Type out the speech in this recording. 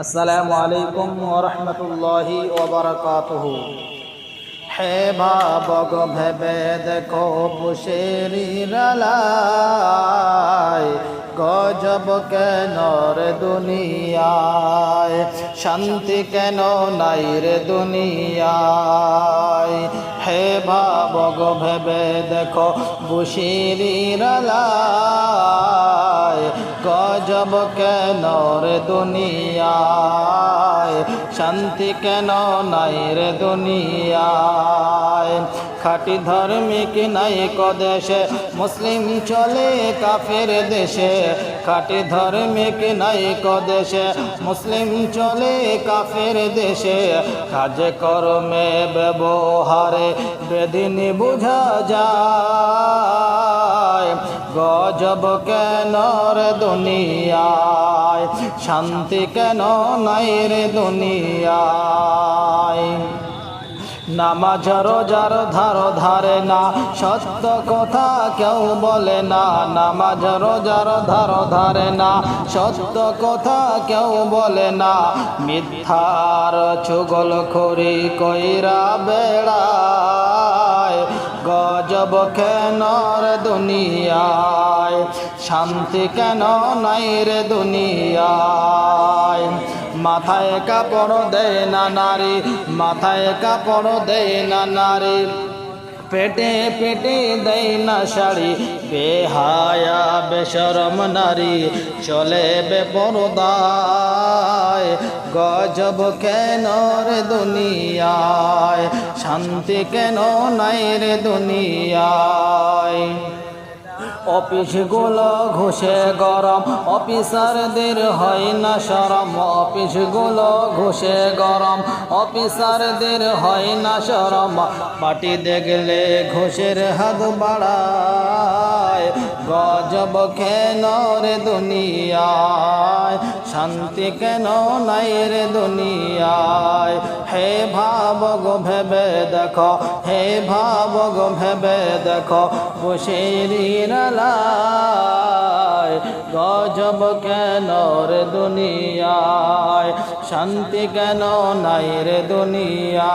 আসসালামু আলাইকুম ওরহমতুল্লাহি ওবরাকাতুহু। হে ভাবগ ভেবে দেখো পুষেরি রালায় গজব কেন রে দুনিয়ায়? শান্তি কেন নাই রে দুনিয়ায়? হে ভাবগ ভেবে দেখো বুশিরি রালায় গজব কেন রে দুনিয়ায়? শান্তি কেন নাই রে দুনিয়ায়? খাটি ধর্মিক নাই কদেশে মুসলিম চলে কাফের দেশে। খাটি ধর্মিক নাই কদেশে মুসলিম চলে কাফের দেশে। কাজে কর্মে ব্যবহারে বেদিনী বুঝা যায়। গজব কেন রে দুনিয়ায়? শান্তি কেন নাই রে দুনিয়ায়? নামাজ রোজার ধার ধারে না, সত্য কথা কেউ বলে না। নামাজ রোজার ধার ধারে না, সত্য কথা কেউ বলে না। মিথ্যার চুগল খড়ি কইরা বেড়ায়। গজব কেন রে দুনিয়ায়? শান্তি কেন নাই রে দুনিয়ায়? মাথায় কাপড় দেয় না নারী, মাথায় কাপড় দেয় না নারী। পেটে পেটে দেয় না শাড়ি। বেহায়া, বেশরম নারী চলে বেপরদায় গজব কেন রে দুনিয়ায়? শান্তি কেন নাই রে দুনিয়ায়? অফিসগুলো ঘুষে গরম, অফিসারদের হয় না সরম। অফিসগুলো ঘুষে গরম, অফিসারদের হয় না সরম। পার্টি দেখলে ঘুষের হাত বাড়ায়, গজব কেন রে দুনিয়ায়? শান্তি কেন নাই রে দুনিয়ায়? হে ভাব গো ভেবে দেখো, হে ভাব গো ভেবে দেখো বসেরি নালায় গজব কেন রে দুনিয়ায়? শান্তি কেন নাই রে দুনিয়া